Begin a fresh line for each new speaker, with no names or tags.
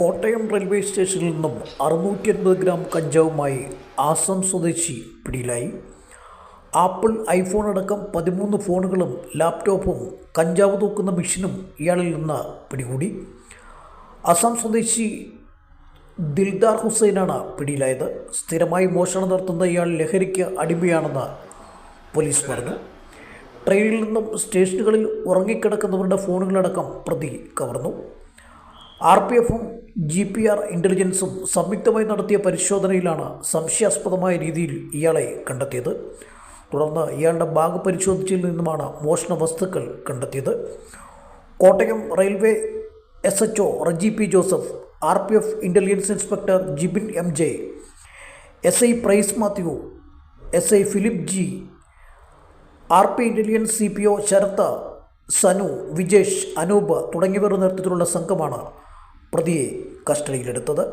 Kottayam railway സ്റ്റേഷനിൽ നിന്നും അറുന്നൂറ്റി അൻപത് ഗ്രാം കഞ്ചാവുമായി ആസം സ്വദേശി പിടിയിലായി. ആപ്പിൾ ഐഫോൺ അടക്കം പതിമൂന്ന് ഫോണുകളും ലാപ്ടോപ്പും കഞ്ചാവ് തൂക്കുന്ന മെഷീനും ഇയാളിൽ നിന്ന് പിടികൂടി. അസം സ്വദേശി ദിൽദാർ ഹുസൈനാണ് പിടിയിലായത്. സ്ഥിരമായി മോഷണം നടത്തുന്ന ഇയാൾ ലഹരിക്ക് അടിമയാണെന്ന് പോലീസ് പറഞ്ഞു. ട്രെയിനിൽ നിന്നും സ്റ്റേഷനുകളിൽ ഉറങ്ങിക്കിടക്കുന്നവരുടെ ഫോണുകളടക്കം പ്രതി കവർന്നു. ആർ പി എഫും ജി പി ആർ ഇന്റലിജൻസും സംയുക്തമായി നടത്തിയ പരിശോധനയിലാണ് സംശയാസ്പദമായ രീതിയിൽ ഇയാളെ കണ്ടെത്തിയത്. തുടർന്ന് ഇയാളുടെ ബാഗ് പരിശോധിച്ചതിൽ നിന്നുമാണ് മോഷണ വസ്തുക്കൾ കണ്ടെത്തിയത്. Kottayam railway S H O Reji P Joseph R P F intelligence inspector Jibin M J S I Price Mathew S I Philip G R P intelligence C P O Sarath Sanu Vijesh Anoop തുടങ്ങിയവരുടെ നേതൃത്വത്തിലുള്ള സംഘമാണ് പ്രതിയെ കസ്റ്റഡിയിലെടുത്തത്.